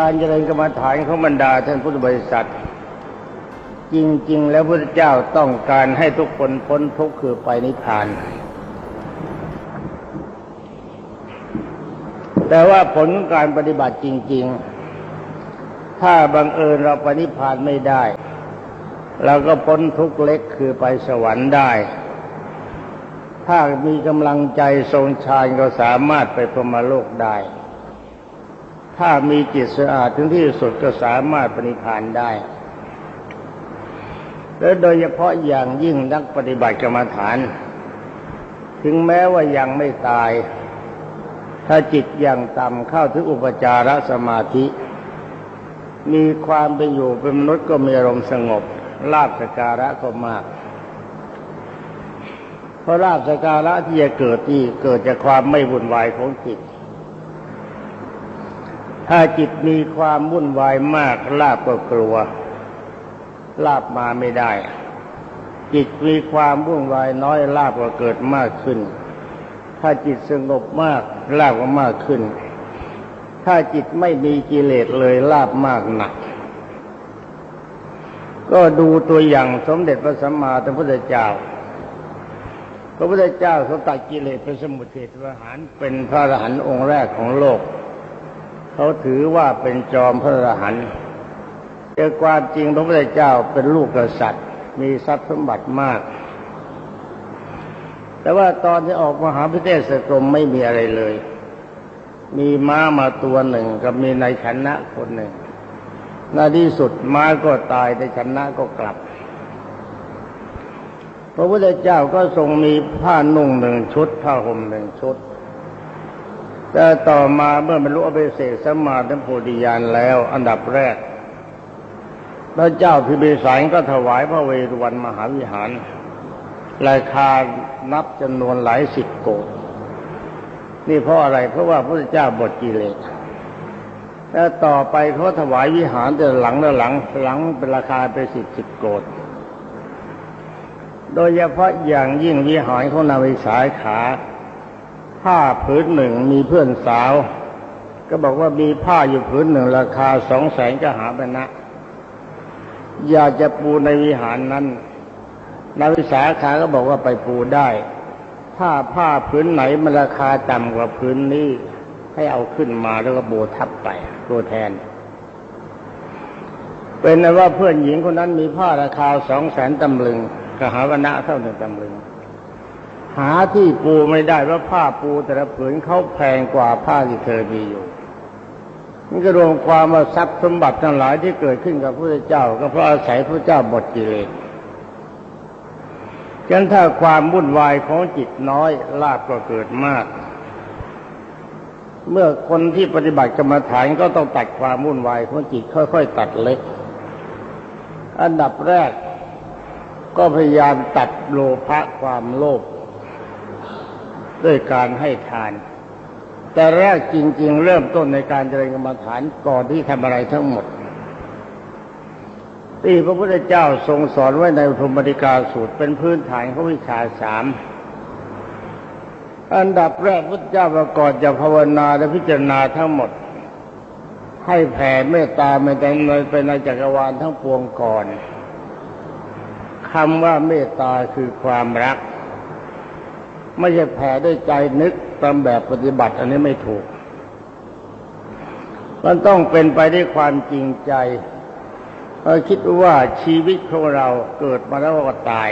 การเจริญกรรมฐานของบรรดาท่านพุทธบริษัท จริง ๆ แล้วพระเจ้าต้องการให้ทุกคนพ้นทุกข์คือไปนิพพาน แต่ว่าผลของการปฏิบัติจริง ๆ ถ้าบังเอิญเราไปนิพพานไม่ได้ เราก็พ้นทุกข์เล็กคือไปสวรรค์ได้ ถ้ามีกำลังใจทรงฌานก็สามารถไปพรหมโลกได้ ถ้ามีจิตสะอาดถึงที่สุดก็สามารถปณิพานได้ และโดยเฉพาะอย่างยิ่งนักปฏิบัติกรรมฐาน ถึงแม้ว่ายังไม่ตาย ถ้าจิตยังต่ำเข้าถึงอุปจารสมาธิ มีความเป็นอยู่เป็นมนุษย์ก็มีอารมณ์สงบลาบสการะก็มากเพราะลาบสการะที่จะเกิดที่เกิดจากความไม่วุ่นวายของจิต ถ้าจิตมีความวุ่นวายมากลาบก็กลัว ลาบมาไม่ได้ จิตมีความวุ่นวายน้อยลาบก็เกิดมากขึ้น ถ้าจิตสงบมากลาบก็มากขึ้น ถ้าจิตไม่มีกิเลสเลยลาบมากหนัก ก็ดูตัวอย่างสมเด็จพระสัมมาสัมพุทธเจ้าพระพุทธเจ้าเขาตัดกิเลสเป็นสมุทเทศประหารเป็นพระอรหันต์องค์แรกของโลก เขาถือว่าเป็นจอมพระอรหันต์แต่ความจริงพระพุทธเจ้าเป็นลูกกษัตริย์ มีทรัพย์สมบัติมาก แต่ว่าตอนที่ออกมหาพิเทศกรมไม่มีอะไรเลย มีม้ามาตัวหนึ่งกับมีนายชนะคนหนึ่งในที่สุดม้าก็ตายในชนะก็กลับพระพุทธเจ้าก็ทรงมีผ้านุ่งหนึ่งชุดผ้าห่มหนึ่งชุด แต่ต่อมาเมื่อบรรลุอภิเศษสมมาธิโพธิญาณแล้ว อันดับแรก พระเจ้าพิมพิสารก็ถวายพระเวรุวันมหาวิหาร ราคานับจำนวนหลายสิบโกดนี่เพราะอะไรเพราะว่าพระเจ้าบทกิเลสแล้วต่อไปเขาถวายวิหารแต่หลังแล้วหลังหลังเป็นราคาไปสิบสิบโกดโดยเฉพาะอย่างยิ่งวิหารของนาวิสายขา ผ้าผืนหนึ่งมีเพื่อนสาว ก็บอกว่ามีผ้าอยู่ผืนหนึ่งราคาสองแสนก็หาไปนะอยากจะปูในวิหารนั้นนาวิสาขาก็บอกว่าไปปูได้ ถ้าผ้าผืนไหนมันราคาต่ำกว่าผืนนี้ ให้เอาขึ้นมาแล้วก็โบทับไปตัวแทน เป็นนว่าเพื่อนหญิงคนนั้นมีผ้าราคาสองแสนตำลึงกหาวนะเท่าหนึ่งตำลึง หาที่ปูไม่ได้เพราะผ้าปูแต่ละผืนเขาแพงกว่าผ้าที่เธอมีอยู่นี่ก็รวมความว่าทรัพย์สมบัติทั้งหลายที่เกิดขึ้นกับพระเจ้า ก็เพราะอาศัยพระเจ้าบทกิเลสฉะนั้นถ้าความวุ่นวายของจิตน้อยลาบก็เกิดมาก เมื่อคนที่ปฏิบัติกรรมฐานก็ต้องตัดความวุ่นวายของจิตค่อย ๆ ตัดเล็ก อันดับแรกก็พยายามตัดโลภะความโลภ ด้วยการให้ทาน แต่แรกจริง ๆ เริ่มต้นในการเจริญกรรมฐานก่อนที่ทำอะไรทั้งหมดที่พระพุทธเจ้าทรงสอนไว้ในพรหมดิกาสูตรเป็นพื้นฐานของวิชาสามอันดับแรกพุทธเจ้าประกอบจะภาวนาและพิจารณาทั้งหมด ให้แผ่เมตตาไม่แต่เป็นในจักรวาลทั้งปวงก่อนคำว่าเมตตาคือความรัก ไม่ใช่แผ่ด้วยใจนึกตามแบบปฏิบัติ อันนี้ไม่ถูก มันต้องเป็นไปด้วยความจริงใจเราคิดว่าชีวิตของเราเกิดมาแล้วก็ตาย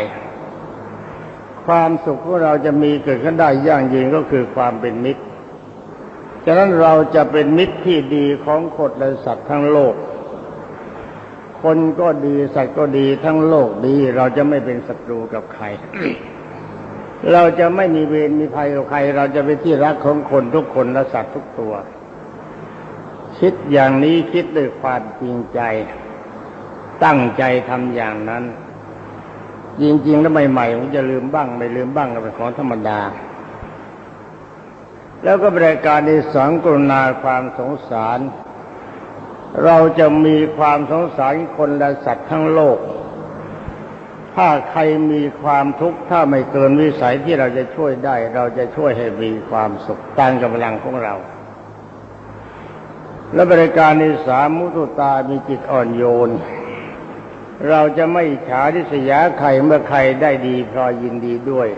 ความสุขของเราจะมีเกิดขึ้นได้อย่างยิ่งก็คือความเป็นมิตรฉะนั้นเราจะเป็นมิตรที่ดีของคนและสัตว์ทั้งโลก คนก็ดีสัตว์ก็ดีทั้งโลกดี เราจะไม่เป็นศัตรูกับใคร เราจะไม่มีเวรมีภัยกับใคร เราจะเป็นที่รักของคนทุกคนและสัตว์ทุกตัว คิดอย่างนี้คิดด้วยความจริงใจ ตั้งใจทำอย่างนั้น จริงๆแล้วใหม่ๆมันจะลืมบ้าง ไม่ลืมบ้างก็เป็นของธรรมดา แล้วก็บริการในสองกรุณาความสงสาร เราจะมีความสงสารคนและสัตว์ทั้งโลก ถ้าใครมีความทุกข์ถ้าไม่เกินวิสัยที่เราจะช่วยได้ เราจะช่วยให้มีความสุขตามกำลังของเรา และบริการในสามมุตุตามีจิตอ่อนโยน เราจะไม่ฉาริษยาใครเมื่อใครได้ดีพลอยยินดีด้วย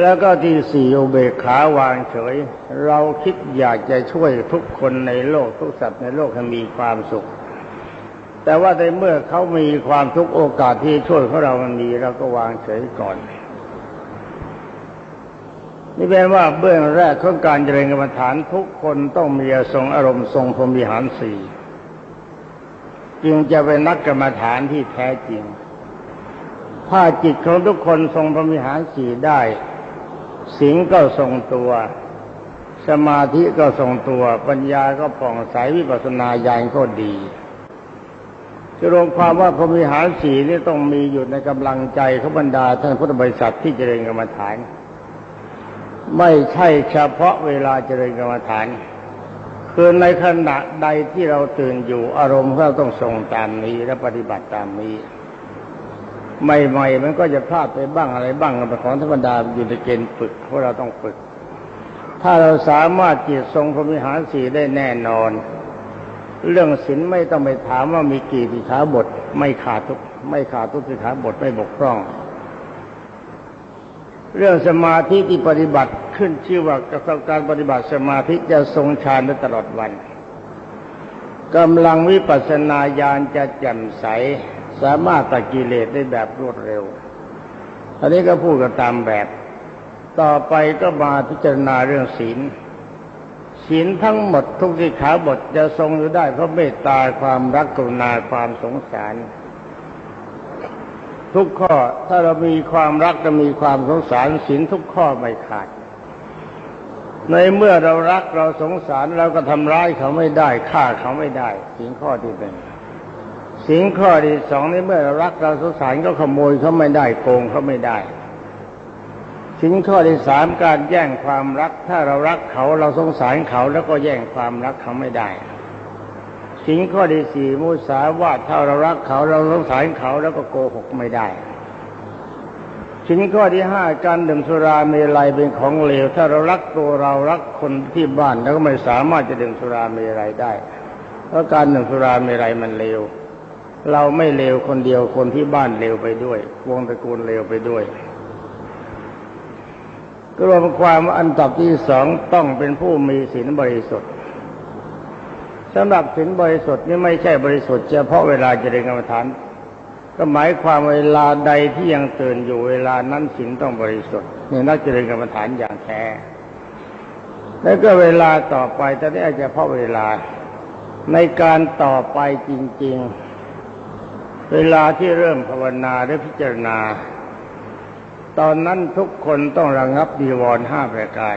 แล้วก็ที่สี่อุเบขาวางเฉย เราคิดอยากจะช่วยทุกคนในโลกทุกสัตว์ในโลกให้มีความสุข แต่ว่าในเมื่อเขามีความทุกโอกาสที่ช่วยของเรามันมีเราก็วางเฉยก่อน นี่เป็นว่าเบื้องแรกของการเจริญกรรมฐานทุกคนต้องมีทรงอารมณ์ทรงพรมิหารสี่จึงจะเป็นนักกรรมฐานที่แท้จริง ถ้าจิตของทุกคนทรงพรมิหารสี่ได้สิงก็ทรงตัว สมาธิก็ทรงตัว ปัญญาก็ผ่องใสวิปัสสนาญาณก็ดี จะรวมความว่าพรมิหารสีนี่ต้องมีอยู่ในกำลังใจขบรรดาท่านพุทธบริษัทที่เจริญกรรมฐาน ไม่ใช่เฉพาะเวลาเจริญกรรมฐานคือในขณะใดที่เราตื่นอยู่อารมณ์เราต้องทรงตามนี้และปฏิบัติตามนี้ ใหม่ๆมันก็จะพลาดไปบ้างอะไรบ้างเป็นของธรรมดาอยู่ในเกณฑ์ฝึกเพราะเราต้องฝึก ถ้าเราสามารถจิตทรงพรมิหารสีได้แน่นอน เรื่องศีลไม่ต้องไปถามว่ามีกี่สิกขาบท ไม่ขาดทุกไม่ขาดทุกสิกขาบทไม่บกพร่อง เรื่องสมาธิที่ปฏิบัติขึ้นชื่อว่าการปฏิบัติสมาธิจะทรงฌานได้ตลอดวันกำลังวิปัสสนาญาณจะแจ่มใส สามารถตัดกิเลสได้แบบรวดเร็วอันนี้ก็พูดกันตามแบบ ต่อไปก็มาพิจารณาเรื่องศีล ศีลทั้งหมดทุกสิกขาบทจะทรงอยู่ได้เพราะเมตตาความรักกรุณาความสงสาร ทุกข้อถ้าเรามีความรักจะมีความสงสารศีลทุกข้อไม่ขาด ในเมื่อเรารักเราสงสารเราก็ทำร้ายเขาไม่ได้ฆ่าเขาไม่ได้ศีลข้อที่หนึ่งศีลข้อที่สองในเมื่อเรารักเราสงสารก็ขโมยเขาไม่ได้โกงเขาไม่ได้ ศีลข้อที่สามการแย่งความรัก ถ้าเรารักเขาเราสงสารเขาแล้วก็แย่งความรักเขาไม่ได้สิงข้อที่สี่มุสาวาทถ้าเรารักเขาเราสงสารเขาแล้วก็โกหกไม่ได้สินข้อที่ห้าการดื่มสุราเมลัยเป็นของเลวถ้าเรารักตัวเรารักคนที่บ้านแล้วก็ไม่สามารถจะดื่มสุราเมลัยได้เพราะการดื่มสุราเมลัยมันเลวเราไม่เลวคนเดียวคนที่บ้านเลวไปด้วย วงตระกูลเลวไปด้วย รวมความว่าอันดับที่สองต้องเป็นผู้มีศีลบริสุทธิ์สำหรับศีลบริสุทธิ์นี่ไม่ใช่บริสุทธิ์เฉพาะเวลาเจริญกรรมฐานก็หมายความเวลาใดที่ยังตื่นอยู่เวลานั้นศีลต้องบริสุทธิ์นี่นักเจริญกรรมฐานอย่างแท้แล้วก็เวลาต่อไปแต่นี้อาจจะเพราะเวลาในการต่อไปจริง ๆ เวลาที่เริ่มภาวนาหรือพิจารณา ตอนนั้นทุกคนต้องระงับดีวรห้าประการ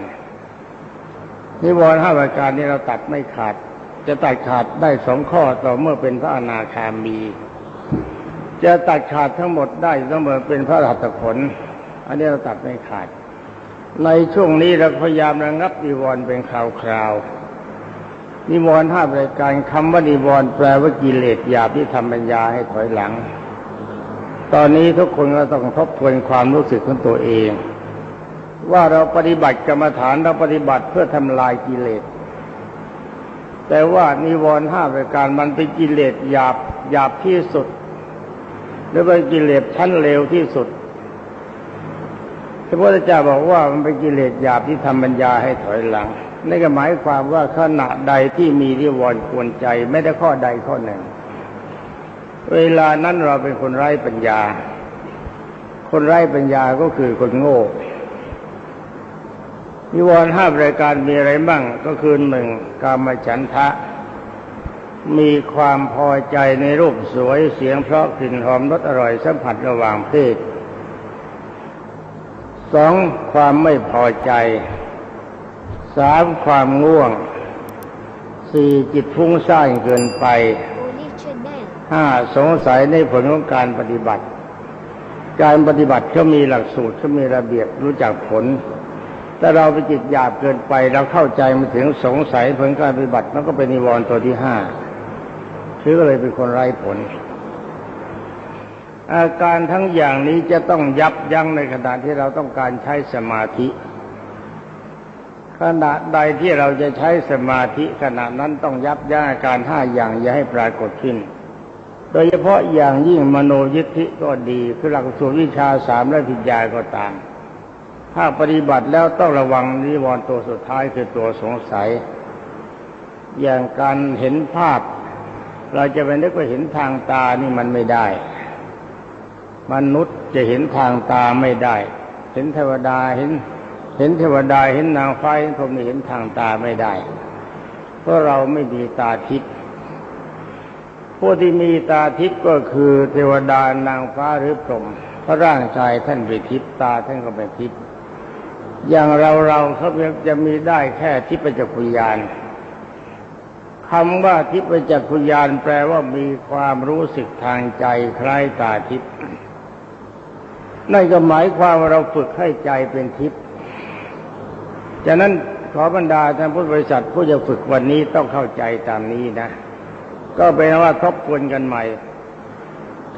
นิวรณ์ห้าประการนี้เราตัดไม่ขาด จะตัดขาดได้สองข้อต่อเมื่อเป็นพระอนาคามี จะตัดขาดทั้งหมดได้ต้องเมื่อเป็นพระรหัตผล อันนี้เราตัดไม่ขาด ในช่วงนี้เราพยายามระงับนิวรณ์เป็นคราวๆนิวรณ์ห้าประการคำว่านิวรณ์แปลว่ากิเลสหยาบที่ทำปัญญาให้ถอยหลัง ตอนนี้ทุกคนก็ต้องทบทวนความรู้สึกของตัวเอง ว่าเราปฏิบัติกรรมฐานเราปฏิบัติเพื่อทำลายกิเลส แต่ว่านิวรณ์ห้าประการมันเป็นกิเลสหยาบหยาบที่สุด หรือเป็นกิเลสชั้นเลวที่สุดพระพุทธเจ้าบอกว่ามันเป็นกิเลสหยาบที่ทำปัญญาให้ถอยหลังนั่นก็หมายความว่าขณะใดที่มีนิวรณ์กวนใจไม่ได้ข้อใดข้อหนึ่ง เวลานั้นเราเป็นคนไร้ปัญญา คนไร้ปัญญาก็คือคนโง่นิวรณ์ห้ารายการมีอะไรบ้างก็คือหนึ่งกามฉันทะ มีความพอใจในรูปสวยเสียงเพราะกลิ่นหอมรสอร่อยสัมผัสระหว่างเพศสองความไม่พอใจสามความง่วงสี่จิตฟุ้งซ่านเกินไป ห้าสงสัยในผลของการปฏิบัติ การปฏิบัติเขามีหลักสูตรเขามีระเบียบรู้จักผล แต่เราไปจิตหยาบเกินไปเราเข้าใจมาถึงสงสัยผลการปฏิบัติมันก็เป็นนิวรณ์ตัวที่ห้าคือก็เลยเป็นคนไร้ผล อาการทั้งอย่างนี้จะต้องยับยั้งในขณะที่เราต้องการใช้สมาธิขณะใดที่เราจะใช้สมาธิขณะนั้นต้องยับยั้งอาการห้าอย่างอย่าให้ปรากฏขึ้น โดยเฉพาะอย่างยิ่งมโนยิทธิก็ดี คือหลักสูตรวิชาสามและพิญญาก็ตาม ถ้าปฏิบัติแล้วต้องระวังนิวรณ์ตัวสุดท้ายคือตัวสงสัย อย่างการเห็นภาพ เราจะไปนึกว่าเห็นทางตานี่มันไม่ได้ มนุษย์จะเห็นทางตาไม่ได้ เห็นเทวดาเห็น เห็นเทวดาเห็นนางฟ้าเห็นพรหมนี่เห็นทางตาไม่ได้ เพราะเราไม่มีตาทิพย์ ผู้ที่มีตาทิพย์ก็คือเทวดานางฟ้าหรือพรหมพระร่างกายท่านเป็นทิพย์ตาท่านก็เป็นทิพย์อย่างเราเราเขาจะมีได้แค่ทิพยจักขุยานคำว่าทิพยจักขุยานแปลว่ามีความรู้สึกทางใจคล้ายตาทิพย์นั่นก็หมายความว่าเราฝึกให้ใจเป็นทิพย์ฉะนั้นขอบรรดาท่านพุทธบริษัทผู้จะฝึกวันนี้ต้องเข้าใจตามนี้นะ ก็เป็นว่าทบทวนกันใหม่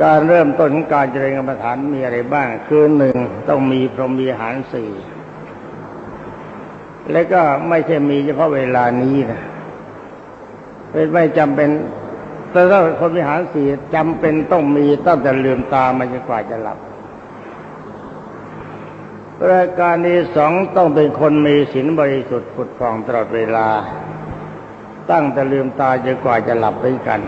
การเริ่มต้นของการเจริญกรรมฐานมีอะไรบ้าง คือหนึ่งต้องมีพรหมีหารสี่และก็ไม่ใช่มีเฉพาะเวลานี้นะเป็นไม่จำเป็นแต่ถ้าคนมีหารสี่จำเป็นต้องมีตั้งแต่ลืมตามาจนกว่าจะหลับรายการที่สองต้องเป็นคนมีศีลบริสุทธิ์ผุดผ่องตลอดเวลา ตั้งแต่ลืมตาจนกว่าจะหลับไปกัน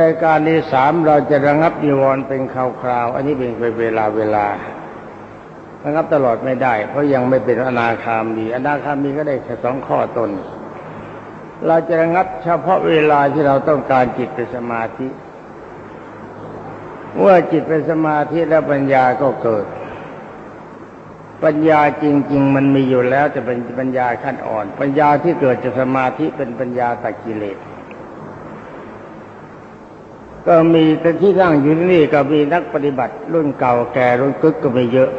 รายการที่สามเราจะระงับนิวรณ์เป็นคราวๆอันนี้เป็นไปเวลาเวลาระงับตลอดไม่ได้ เพราะยังไม่เป็นอนาคามีอนาคามีก็ได้แค่สองข้อตน เราจะระงับเฉพาะเวลาที่เราต้องการจิตเป็นสมาธิเมื่อจิตเป็นสมาธิแล้วปัญญาก็เกิด ปัญญาจริง ๆ มันมีอยู่แล้วจะเป็นปัญญาขั้นอ่อน ปัญญาที่เกิดจากสมาธิเป็นปัญญาตัดกิเลสก็มีแต่ที่นั่งอยู่ที่นี่ก็มีนักปฏิบัติรุ่นเก่าแก่รุ่นกึกก็ไม่เยอะ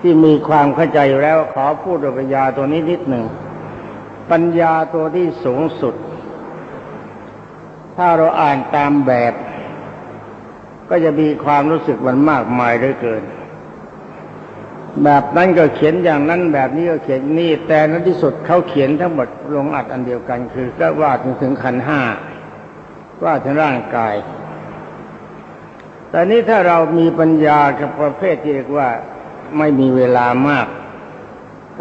ที่มีความเข้าใจอยู่แล้วขอพูดถึงปัญญาตัวนี้นิดหนึ่งปัญญาตัวที่สูงสุด ถ้าเราอ่านตามแบบ ก็จะมีความรู้สึกมันมากมายเหลือเกิน แบบนั้นก็เขียนอย่างนั้นแบบนี้ก็เขียนนี่ แต่ในที่สุดเขาเขียนทั้งหมดลงอัดอันเดียวกัน คือก็ว่าถึงถึงขันห้าว่าถึงร่างกาย แต่นี้ถ้าเรามีปัญญากับประเภทที่เรียกว่าไม่มีเวลามาก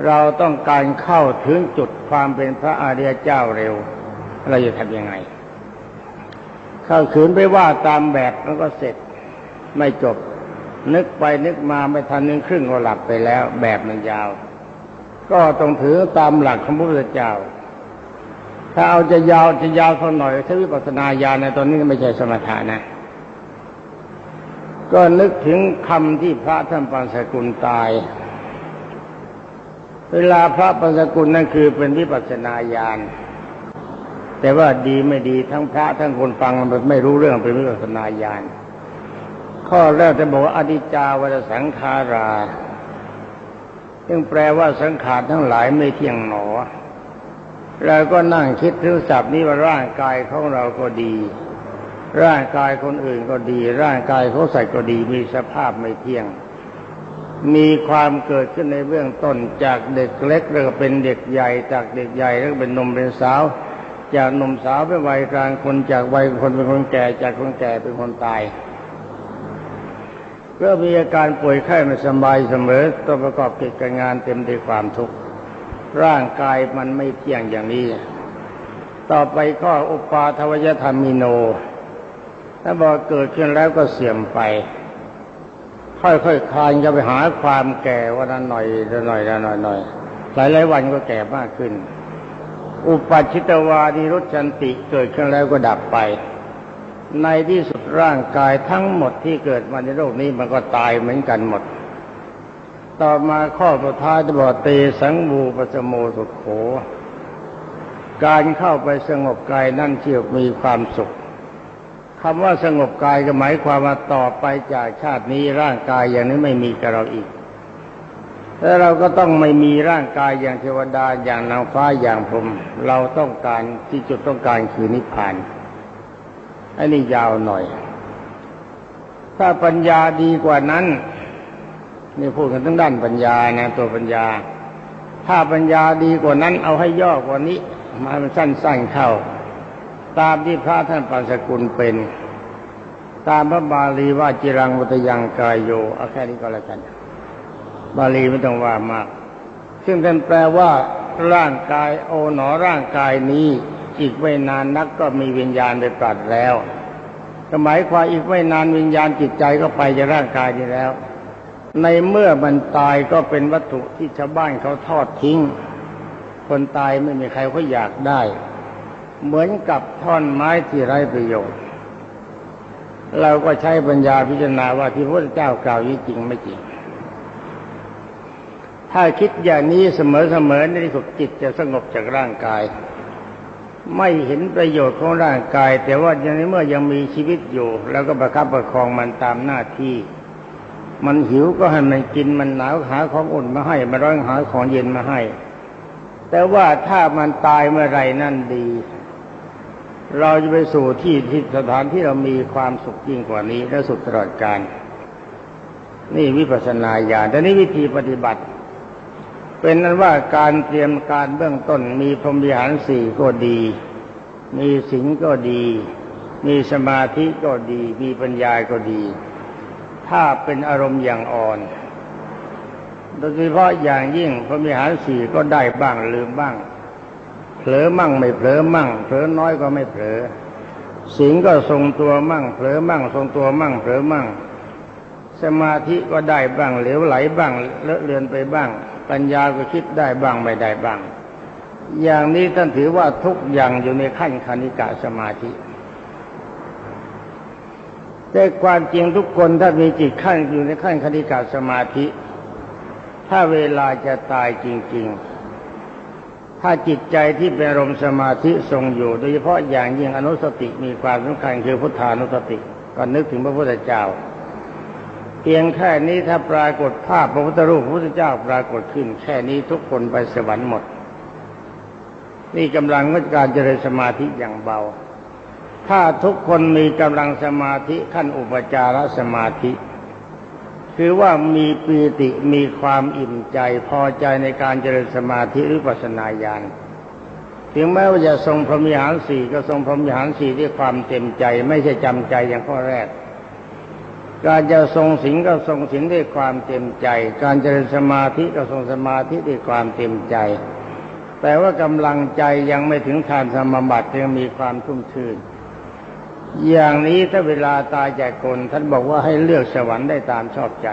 เราต้องการเข้าถึงจุดความเป็นพระอริยเจ้าเร็ว เราจะทำยังไง เข้าขืนไปว่าตามแบบมันก็เสร็จไม่จบ นึกไปนึกมาไม่ทันนึงครึ่งก็หลับไปแล้ว แบบมันยาว ก็ต้องถือตามหลักของพระพุทธเจ้า ถ้าเอาจะยาวจะยาวเท่าหน่อยถ้าวิปัสสนาญาณในตอนนี้ไม่ใช่สมถะนะ ก็นึกถึงคำที่พระท่านปัญสกุลตาย เวลาพระปัญสกุลนั่นคือเป็นวิปัสสนาญาณแต่ว่าดีไม่ดีทั้งพระทั้งคนฟังมันไม่รู้เรื่องเป็นวิปัสสนาญาณ ข้อแรกจะบอกว่าอดิจาวัฏสังขาราซึ่งแปลว่าสังขารทั้งหลายไม่เที่ยงหนอเราก็นั่งคิดถึงศัพท์นี้ว่าร่างกายของเราก็ดี ร่างกายคนอื่นก็ดี ร่างกายเขาใส่ก็ดี มีสภาพไม่เที่ยง มีความเกิดขึ้นในเบื้องต้นจากเด็กเล็กแล้วก็เป็นเด็กใหญ่ จากเด็กใหญ่แล้วก็เป็นนมเป็นสาว จากนมสาวเป็นวัยกลางคนจากวัยคนเป็นคนแก่จากคนแก่เป็นคนตาย ก็มีอาการป่วยไข้ไม่สบายเสมอต้องประกอบกิจการงานเต็มด้วยความทุกข์ร่างกายมันไม่เที่ยงอย่างนี้ ต่อไปก็อุปาทวยธรรมิโน ถ้าบอกเกิดขึ้นแล้วก็เสื่อมไป ค่อยๆคคลานจะไปหาความแก่วันนั้นหน่อยละหน่อยละหน่อยหน่อยหลายหลายวันก็แก่มากขึ้น อุปัชิตวานิรุชันติเกิดขึ้นแล้วก็ดับไป ในที่สุดร่างกายทั้งหมดที่เกิดมาในโลกนี้มันก็ตายเหมือนกันหมด ต่อมาข้อสุดท้ายจะบอกเตสังวูปสโมสุขโข การเข้าไปสงบกายนั่นเชื่อมีความสุขคำว่าสงบกายก็หมายความว่าต่อไปจากชาตินี้ร่างกายอย่างนี้ไม่มีกับเราอีกแล้วเราก็ต้องไม่มีร่างกายอย่างเทวดาอย่างนางฟ้าอย่างพรหมเราต้องการที่จุดต้องการคือนิพพาน อันนี้ยาวหน่อย ถ้าปัญญาดีกว่านั้นนี่พูดกันทั้งด้านปัญญานะ ตัวปัญญา ถ้าปัญญาดีกว่านั้น เอาให้ย่อกว่านี้มามันสั้นๆเข้า ตามที่พระท่านปัญสกุลเป็น ตามพระบาลีว่าจิรังวัตยังกายโยเอาแค่นี้ก็แล้วกัน บาลีไม่ต้องว่ามาก ซึ่งท่านแปลว่าร่างกายโอหนอร่างกายนี้ อีกไม่นานนักก็มีวิญญาณไปปรัดแล้วก็หมายความอีกไม่นานวิญญาณจิตใจก็ไปจากร่างกายนี้แล้ว ในเมื่อมันตายก็เป็นวัตถุที่ชาวบ้านเขาทอดทิ้ง คนตายไม่มีใครเขาอยากได้ เหมือนกับท่อนไม้ที่ไร้ประโยชน์ เราก็ใช้ปัญญาพิจารณาว่าที่พระเจ้ากล่าวนี้จริงไม่จริง ถ้าคิดอย่างนี้เสมอๆในที่สุดจิตจะสงบจากร่างกาย ไม่เห็นประโยชน์ของร่างกาย แต่ว่าในเมื่อยังมีชีวิตอยู่ แล้วก็ประคับประคองมันตามหน้าที่ มันหิวก็ให้มันกินมันหนาวหาของอุ่นมาให้มันร้อนหาของเย็นมาให้ แต่ว่าถ้ามันตายเมื่อไรนั่นดี เราจะไปสู่ที่ที่สถานที่เรามีความสุขยิ่งกว่านี้และสุดตลอดกาลนี่วิปัสสนาญาณแต่นี้วิธีปฏิบัติ เป็นนั้นว่าการเตรียมการเบื้องต้นมีพรหมวิหารสี่ก็ดี มีศีลก็ดี มีสมาธิก็ดี มีปัญญาก็ดี ถ้าเป็นอารมณ์อย่างอ่อน โดยเฉพาะอย่างยิ่งพรหมวิหารสี่ก็ได้บ้างลืมบ้าง เผลอมั่งไม่เผลอมั่ง เผลอน้อยก็ไม่เผลอศีลก็ทรงตัวมั่ง เผลอมั่ง ทรงตัวมั่ง เผลอมั่ง สมาธิก็ได้บ้างเหลวไหลบ้างเลอะเลือนไปบ้าง ปัญญาก็คิดได้บ้างไม่ได้บ้าง อย่างนี้ท่านถือว่าทุกอย่างอยู่ในขั้นคณิกะสมาธิแต่ความจริงทุกคนถ้ามีจิตขั้นอยู่ในขั้นคณิกะสมาธิ ถ้าเวลาจะตายจริง ๆ ถ้าจิตใจที่เป็นรมสมาธิทรงอยู่ โดยเฉพาะอย่างยิ่งอนุสติมีความสำคัญคือพุทธานุสติก็นึกถึงพระพุทธเจ้า เพียงแค่นี้ถ้าปรากฏภาพพระพุทธรูปพระพุทธเจ้าปรากฏขึ้น แค่นี้ทุกคนไปสวรรค์หมด นี่กำลังของการเจริญสมาธิอย่างเบา ถ้าทุกคนมีกำลังสมาธิขั้นอุปจารสมาธิ คือว่ามีปีติมีความอิ่มใจพอใจในการเจริญสมาธิหรือปัสนาญาณถึงแม้ว่าจะทรงพรหมิหารสี่ก็ทรงพรหมิหารสี่ด้วยความเต็มใจ ไม่ใช่จำใจอย่างข้อแรก การจะทรงศีลก็ทรงศีลด้วยความเต็มใจ การเจริญสมาธิก็ทรงสมาธิด้วยความเต็มใจ แต่ว่ากำลังใจยังไม่ถึงทานสมบัติยังมีความทุ่มทื่น อย่างนี้ถ้าเวลาตายจากคนท่านบอกว่าให้เลือกสวรรค์ได้ตามชอบใจ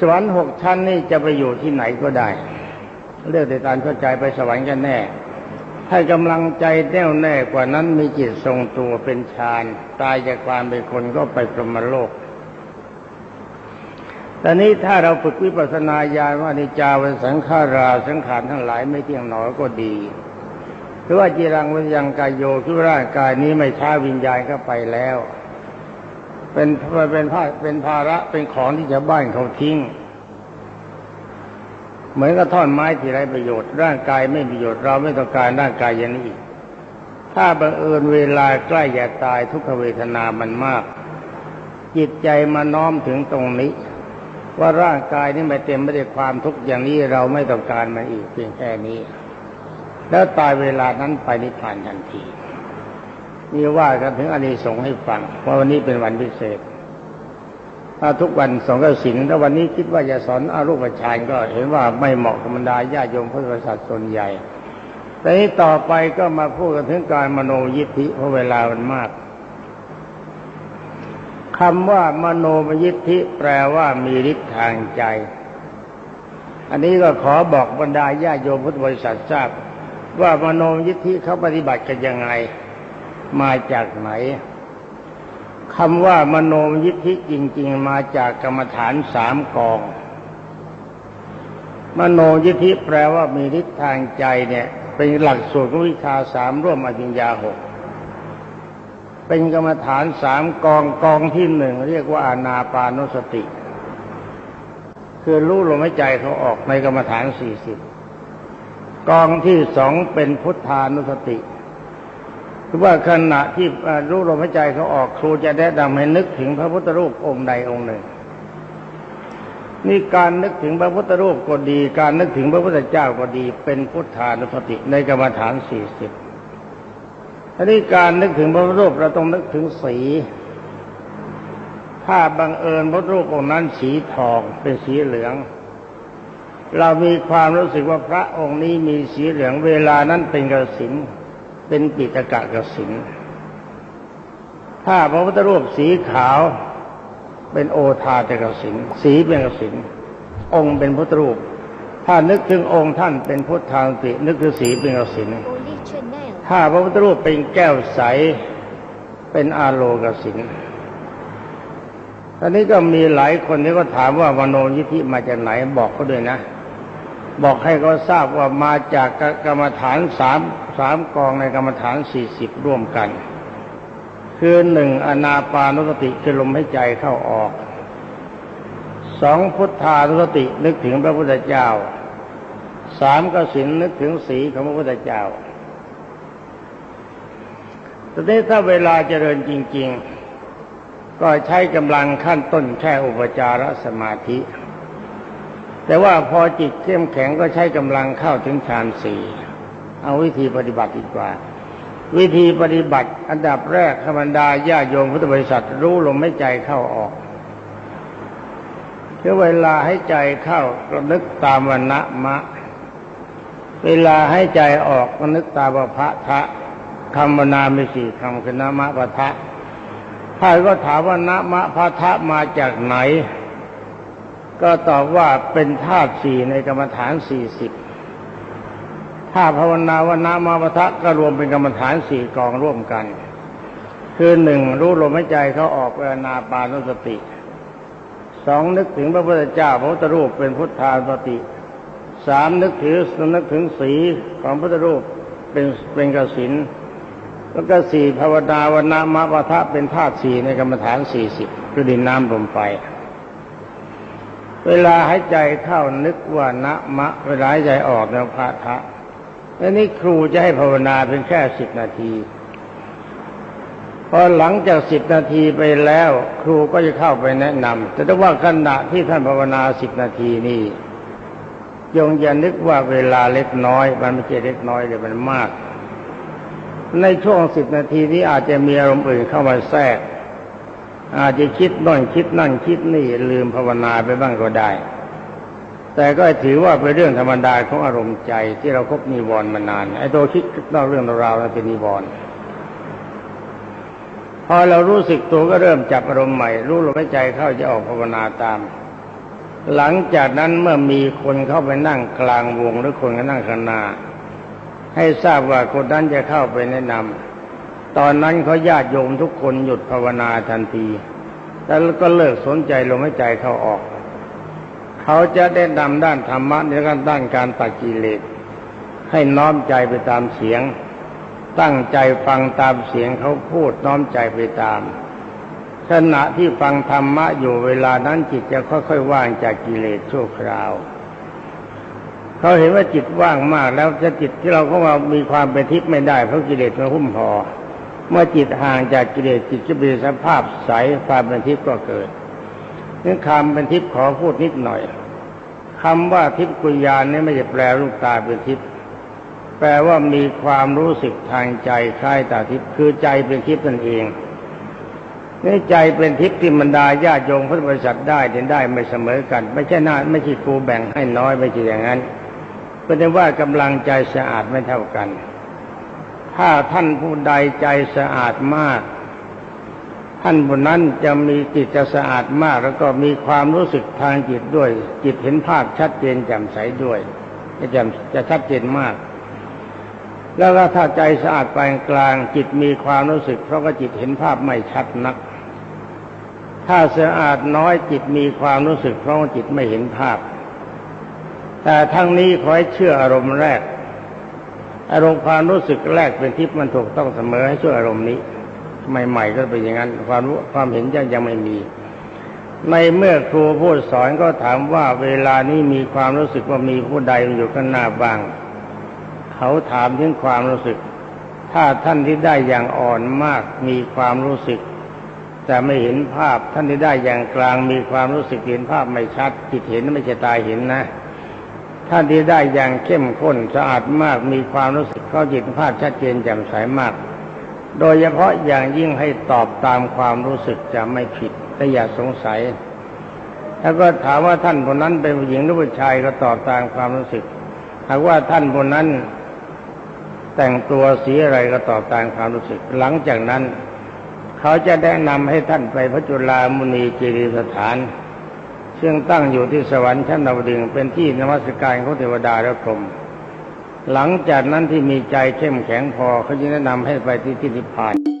สวรรค์หกชั้นนี่จะไปอยู่ที่ไหนก็ได้ เลือกได้ตามเข้าใจไปสวรรค์กันแน่ ให้กำลังใจแน่วแน่กว่านั้นมีจิตทรงตัวเป็นฌานตายจากความเป็นคนก็ไปพรหมโลกตอนนี้ถ้าเราฝึกวิปัสสนาญาณว่านิจาวันสังขาราสังขารทั้งหลายไม่เที่ยงหนอก็ดีหรือว่าจีรังวิญญังกายโยคือร่างกายนี้ไม่ช้าวิญญาณก็ไปแล้ว เป็นเป็นภาเป็นภาระเป็นของที่ชาวบ้านเขาทิ้ง เหมือนกับท่อนไม้ที่ไร้ประโยชน์ ร่างกายไม่มีประโยชน์เราไม่ต้องการร่างกายอย่างนี้อีก ถ้าบังเอิญเวลาใกล้จะตายทุกขเวทนามันมาก จิตใจมาน้อมถึงตรงนี้ ว่าร่างกายนี้ไม่เต็มไปด้ความทุกข์อย่างนี้เราไม่ต้องการมันอีกเพียงแค่นี้ แล้วตายเวลานั้นไปนิพพานทันทีนี่ว่ากันถึงอานิสงส์ให้ฟังว่าวันนี้เป็นวันพิเศษ ทุกวันสองกสินถ้าวันนี้คิดว่าจะสอนอารูปฌานก็เห็นว่าไม่เหมาะกับบรรดาญาโยมพุทธบริษัทส่วนใหญ่แต่นี้ต่อไปก็มาพูดกันถึงการมโนยิทธิเพราะเวลามันมากคำว่ามโนมยิทธิแปลว่ามีฤทธิ์ทางใจ อันนี้ก็ขอบอกบรรดาญาโยมพุทธบริษัททราบว่ามโนมยิทธิเขาปฏิบัติกันยังไง มาจากไหน คำว่ามโนมยิทธิจริง ๆ มาจากกรรมฐานสามกอง มโนยิทธิแปลว่ามีฤทธิ์ทางใจเนี่ย เป็นหลักสูตรของวิชาสามร่วมอภิญญาหกเป็นกรรมฐานสามกองกองที่หนึ่งเรียกว่าอานาปานุสติ คือรู้ลมหายใจเขาออกในกรรมฐานสี่สิบกองที่สองเป็นพุทธานุสติ คือว่าขณะที่รู้ลมหายใจเขาออกครูจะแนะนำให้นึกถึงพระพุทธรูปองค์ใดองค์หนึ่ง นี่การนึกถึงพระพุทธรูปก็ดี การนึกถึงพระพุทธเจ้าก็ดี เป็นพุทธานุสติในกรรมฐานสี่สิบทีนี้การนึกถึงพระพุทธรูปเราต้องนึกถึงสี ถ้าบังเอิญพระรูปองค์นั้นสีทองเป็นสีเหลือง เรามีความรู้สึกว่าพระองค์นี้มีสีเหลืองเวลานั้นเป็นกระสิน เป็นปิตกะกสินถ้าพระพุทธรูปสีขาวเป็นโอทาเตกสินสีเป็นกสินองค์เป็นพุทธรูป ถ้านึกถึงองค์ท่านเป็นพุทธางตินึกถึงสีเป็นกสินถ้าพระพุทธรูปเป็นแก้วใสเป็นอาโลกสินตอนนี้ก็มีหลายคนที่ก็ถามว่ามโนยิธิมาจากไหนบอกเขาด้วยนะ บอกให้เขาทราบว่ามาจากกรรมฐานสามสามกองในกรรมฐานสี่สิบร่วมกัน คือหนึ่งอนาปานุสติคือลมหายใจเข้าออกสองพุทธานุสตินึกถึงพระพุทธเจ้าสามกสินนึกถึงสีของพระพุทธเจ้าตอนนี้ถ้าเวลาเจริญจริง ๆ ก็ใช้กำลังขั้นต้นแค่อุปจารสมาธิ แต่ว่าพอจิตเข้มแข็งก็ใช้กำลังเข้าถึงฌานสี่เอาวิธีปฏิบัติดีกว่า วิธีปฏิบัติอันดับแรกธรรมดาญาโยมพุทธบริษัทรู้ลมหายใจเข้าออกคือเวลาให้ใจเข้าก็นึกตามวันนะมะ เวลาให้ใจออกก็นึกตามว่าพระทะคำวนาไม่สี่คำคือนะมะปะทะถ้านก็ถามว่านะมะพะทะมาจากไหน ก็ตอบว่าเป็นธาตุสี่ในกรรมฐานสี่สิบถ้าภาวนาว่านะมะปะทะก็รวมเป็นกรรมฐานสี่กองร่วมกัน คือหนึ่งรู้ลมหายใจเขาออกเวลานาปานุสติสองนึกถึงพระพุทธเจ้าพระพุทธรูปเป็นพุทธานุสติสามนึกถือนึกถึงสีของพระพุทธรูปเป็นเป็นกสินแล้วก็สี่ภาวนาวันนามะปะทะเป็นธาตุสี่ในกรรมฐานสี่สิบคือดินน้ำลมไฟ เวลาหายใจเข้านึกว่านะมะ เวลาหายใจออกเนี่ยพระทะแล้วนี่ครูจะให้ภาวนาเป็นแค่สิบนาทีพอหลังจากสิบนาทีไปแล้ว ครูก็จะเข้าไปแนะนำแต่ถ้าว่าขณะที่ท่านภาวนาสิบนาทีนี่ยงอย่านึกว่าเวลาเล็กน้อย มันไม่ใช่เล็กน้อยเลยมันมาก ในช่วงสิบนาทีนี้อาจจะมีอารมณ์อื่นเข้ามาแทรก อาจจะคิดน่นคิดนั่นคิดนี่ลืมภาวนาไปบ้างก็ได้ แต่ก็ถือว่าเป็นเรื่องธรรมดาของอารมณ์ใจที่เราคบนิวรณ์มานาน ไอ้ตัวคิดนอกเรื่องราวนั้นเป็นนิวรณ์พอเรารู้สึกตัวก็เริ่มจับอารมณ์ใหม่ รู้ลมหายใจเข้าจะออกภาวนาตาม หลังจากนั้นเมื่อมีคนเข้าไปนั่งกลางวงหรือคนก็นั่งข้างหน้าให้ทราบว่าคนนั้นจะเข้าไปแนะนำ ตอนนั้นเขาญาติโยมทุกคนหยุดภาวนาทันที แล้วก็เลิกสนใจลมหายใจเข้าออก เขาจะได้นำด้านธรรมะในการด้านการตัดกิเลสให้น้อมใจไปตามเสียง ตั้งใจฟังตามเสียงเขาพูดน้อมใจไปตาม ขณะที่ฟังธรรมะอยู่เวลานั้นจิตจะค่อยๆว่างจากกิเลสชั่วคราวเขาเห็นว่าจิตว่างมากแล้วจะจิตที่เราก็ว่ามีความเป็นทิพย์ไม่ได้เพราะกิเลสมันหุ้มพอ เมื่อจิตห่างจากกิเลสจิตจะมีสภาพใสความเป็นทิพย์ก็เกิดนี่คำเป็นทิพย์ขอพูดนิดหน่อยคำว่าทิพย์กุญญาณนี่ไม่ใช่แปลลูกตาเป็นทิพย์แปลว่ามีความรู้สึกทางใจคล้ายตาทิพย์คือใจเป็นทิพย์นั่นเองนี่ใจเป็นทิพย์ที่บรรดาญาติโยมพุทธบริษัทได้เห็นได้ไม่เสมอกัน ไม่ใช่น่าไม่ใช่ครูแบ่งให้น้อยไม่ใช่อย่างนั้นเป็นว่ากำลังใจสะอาดไม่เท่ากัน ถ้าท่านผู้ใดใจสะอาดมาก ท่านผู้นั้นจะมีจิตจะสะอาดมาก แล้วก็มีความรู้สึกทางจิตด้วย จิตเห็นภาพชัดเจนแจ่มใสด้วยจะแจ่มจะชัดเจนมาก แล้วก็ถ้าใจสะอาดปานกลาง จิตมีความรู้สึก เพราะว่าจิตเห็นภาพไม่ชัดนัก ถ้าสะอาดน้อยจิตมีความรู้สึก เพราะว่าจิตไม่เห็นภาพ แต่ทั้งนี้ขอให้เชื่ออารมณ์แรก อารมณ์ความรู้สึกแรกเป็นทิพย์มันถูกต้องเสมอให้ช่วยอารมณ์นี้ใหม่ ๆ ก็เป็นอย่างนั้นความรู้ความเห็นยังยังไม่มี ในเมื่อครูพูดสอนก็ถามว่าเวลานี้มีความรู้สึกว่ามีผู้ใดอยู่ข้างหน้าบ้าง เขาถามถึงความรู้สึก ถ้าท่านที่ได้อย่างอ่อนมากมีความรู้สึก แต่ไม่เห็นภาพท่านที่ได้อย่างกลางมีความรู้สึกเห็นภาพไม่ชัดจิตเห็นไม่ใช่ตาเห็นนะ ท่านที่ได้อย่างเข้มข้นสะอาดมากมีความรู้สึกเข้าจิตภาพชัดเจนแจ่มใสมาก โดยเฉพาะอย่างยิ่งให้ตอบตามความรู้สึกจะไม่ผิดแต่อย่าสงสัย แล้วก็ถามว่าท่านคนนั้นเป็นผู้หญิงหรือผู้ชายก็ตอบตามความรู้สึกหากว่าท่านคนนั้นแต่งตัวสีอะไรก็ตอบตามความรู้สึก หลังจากนั้น เขาจะแนะนำให้ท่านไปพระจุลามุนีจีรีสถาน ซึ่งตั้งอยู่ที่สวรรค์ชั้นดาวดึงเป็นที่นมัสการของเทวดาและพรหมหลังจากนั้นที่มีใจเข้มแข็งพอเขาจึงแนะนำให้ไปที่ที่นิพพาน